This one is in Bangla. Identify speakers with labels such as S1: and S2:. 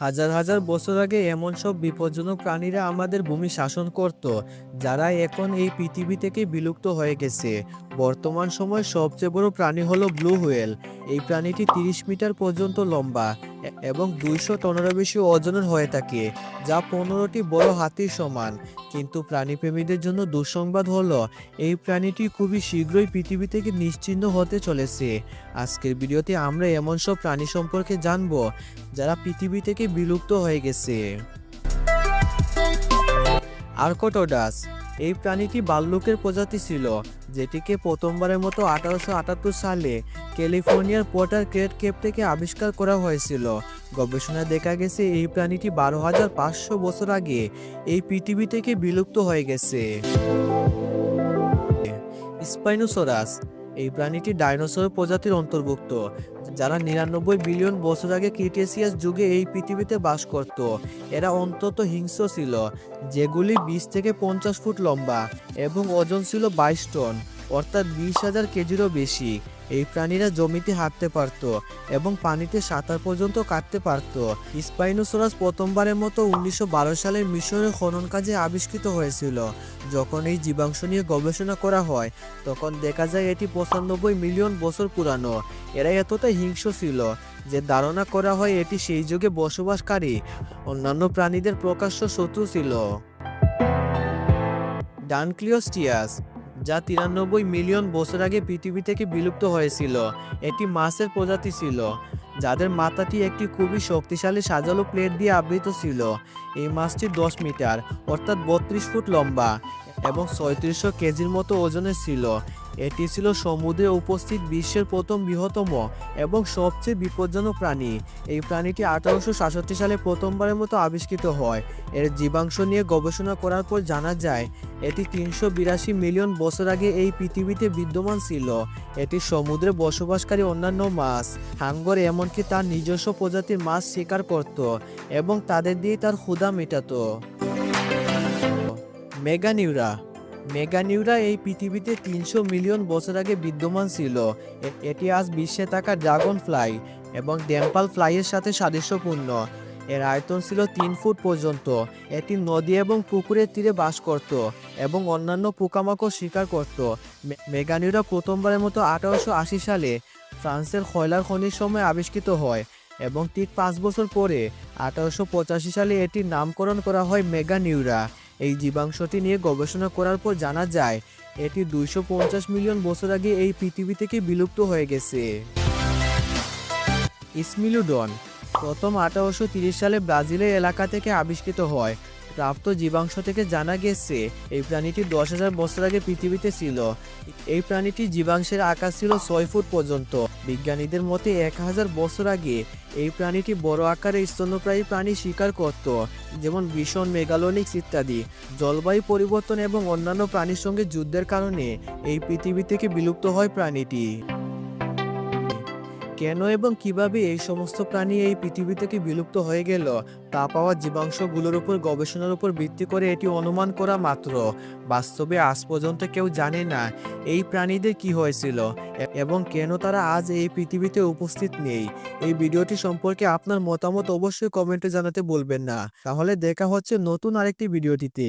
S1: হাজার হাজার বছর আগে এমন সব বিপজ্জনক প্রাণীরা আমাদের ভূমি শাসন করত যারা এখন এই পৃথিবী থেকে বিলুপ্ত হয়ে গেছে। বর্তমান সময় সবচেয়ে বড় প্রাণী হলো ব্লু হুয়েল এই প্রাণীটি তিরিশ মিটার পর্যন্ত লম্বা। এবং দুইশো টনেরও বেশি ওজনের হয়ে থাকে, যা পনেরোটি বড় হাতির সমান। কিন্তু প্রাণীপ্রেমীদের জন্য দুঃসংবাদ হলো, এই প্রাণীটি খুবই শীঘ্রই পৃথিবী থেকে নিশ্চিহ্ন হতে চলেছে। আজকের ভিডিওতে আমরা এমন সব প্রাণী সম্পর্কে জানব, যারা পৃথিবী থেকে বিলুপ্ত হয়ে গেছে। আর্কটোডাস এই প্রাণীটি বাল্লুকের প্রজাতি ছিল, যেটিকে প্রথমবারের মতো আঠারোশো আটাত্তর সালে ক্যালিফোর্নিয়ার পোর্টার ক্রেট কেপ থেকে আবিষ্কার করা হয়েছিল। গবেষণায় দেখা গেছে, এই প্রাণীটি বারো হাজার পাঁচশো বছর আগে এই পৃথিবী থেকে বিলুপ্ত হয়ে গেছে। স্পাইনোসরাস এই প্রাণীটি ডাইনোসর প্রজাতির অন্তর্ভুক্ত, যারা নিরানব্বই বিলিয়ন বছর আগে ক্রিটেসিয়াস যুগে এই পৃথিবীতে বাস করত। এরা অন্তত হিংস্র ছিল, যেগুলি বিশ থেকে পঞ্চাশ ফুট লম্বা এবং ওজন ছিল বাইশ টন, অর্থাৎ বিশ হাজার কেজিরও বেশি। এই প্রাণীরা জমিতে হাঁটতে পারত এবং পানিতে সাঁতার পর্যন্ত কাটতে পারত। স্পাইনোসরাস প্রথমবারের মতো উনিশশো সালে মিশরের খনন কাজে আবিষ্কৃত হয়েছিল। যখন এই জীবাংশ নিয়ে গবেষণা করা হয়, তখন দেখা যায় এটি পঁচানব্বই মিলিয়ন বছর পুরানো। এরা এতটাই হিংস্র ছিল যে ধারণা করা হয় এটি সেই যুগে বসবাসকারী অন্যান্য প্রাণীদের প্রকাশ্য শত্রু ছিল। ডানক্লিওস্টিয়াস যা তিরানব্বই মিলিয়ন বছর আগে পৃথিবী থেকে বিলুপ্ত হয়েছিল। এটি মাছের প্রজাতি ছিল, যাদের মাথাটি একটি খুবই শক্তিশালী সাজালো প্লেট দিয়ে আবৃত ছিল। এই মাছটি দশ মিটার, অর্থাৎ বত্রিশ ফুট লম্বা এবং ছয়ত্রিশশো কেজির মতো ওজনের ছিল। এটি ছিল সমুদ্রে উপস্থিত বিশ্বের প্রথম বৃহত্তম এবং সবচেয়ে বিপজ্জনক প্রাণী। এই প্রাণীটি আঠারোশো সাতষট্টি সালে প্রথমবারের মতো আবিষ্কৃত হয়। এর জীবাংশ নিয়ে গবেষণা করার পর জানা যায়, এটি তিনশো বিরাশি মিলিয়ন বছর আগে এই পৃথিবীতে বিদ্যমান ছিল। এটি সমুদ্রে বসবাসকারী অন্যান্য মাছ, হাঙ্গর এমনকি তার নিজস্ব প্রজাতির মাছ শিকার করত এবং তাদের দিয়ে তার ক্ষুধা মেটাতো। মেগানিউরা মেগানিউরা এই পৃথিবীতে তিনশো মিলিয়ন বছর আগে বিদ্যমান ছিল। এটি আজ বিশ্বে থাকা ড্রাগন ফ্লাই এবং ড্যাম্পাল ফ্লাইয়ের সাথে সাদৃশ্যপূর্ণ। এর আয়তন ছিল তিন ফুট পর্যন্ত। এটি নদী এবং পুকুরের তীরে বাস করত এবং অন্যান্য পোকামাকড় শিকার করত। মেগানিউরা প্রথমবারের মতো আঠারোশো আশি সালে ফ্রান্সের খয়লার খনির সময় আবিষ্কৃত হয় এবং ঠিক পাঁচ বছর পরে আঠারোশো পঁচাশি সালে এটির নামকরণ করা হয় মেগানিউরা এই জীবাংশটি নিয়ে গবেষণা করার পর জানা যায়, এটি দুইশো পঞ্চাশ মিলিয়ন বছর আগে এই পৃথিবী থেকে বিলুপ্ত হয়ে গেছে। ইসমিলুডন প্রথম আঠারোশো সালে ব্রাজিলের এলাকা থেকে আবিষ্কৃত হয়। প্রাপ্ত জীবাংশ থেকে জানা গেছে, এই প্রাণীটি দশ হাজার বছর আগে পৃথিবীতে ছিল। এই প্রাণীটি জীবাংশের আকার ছিল ছয় ফুট পর্যন্ত। বিজ্ঞানীদের মতে, এক হাজার বছর আগে এই প্রাণীটি বড় আকারে স্তন্যপ্রায়ী প্রাণী শিকার করত, যেমন ভীষণ মেগালোনিক্স ইত্যাদি। জলবায়ু পরিবর্তন এবং অন্যান্য প্রাণীর সঙ্গে যুদ্ধের কারণে এই পৃথিবী থেকে বিলুপ্ত হয় প্রাণীটি। কেন এবং কীভাবে এই সমস্ত প্রাণী এই পৃথিবী থেকে বিলুপ্ত হয়ে গেল তা পাওয়া জীবাংশগুলোর উপর গবেষণার উপর ভিত্তি করে এটি অনুমান করা মাত্র। বাস্তবে আজ পর্যন্ত কেউ জানে না এই প্রাণীদের কি হয়েছিল এবং কেন তারা আজ এই পৃথিবীতে উপস্থিত নেই। এই ভিডিওটি সম্পর্কে আপনার মতামত অবশ্যই কমেন্টে জানাতে বলবেন না। তাহলে দেখা হচ্ছে নতুন আরেকটি ভিডিওটিতে।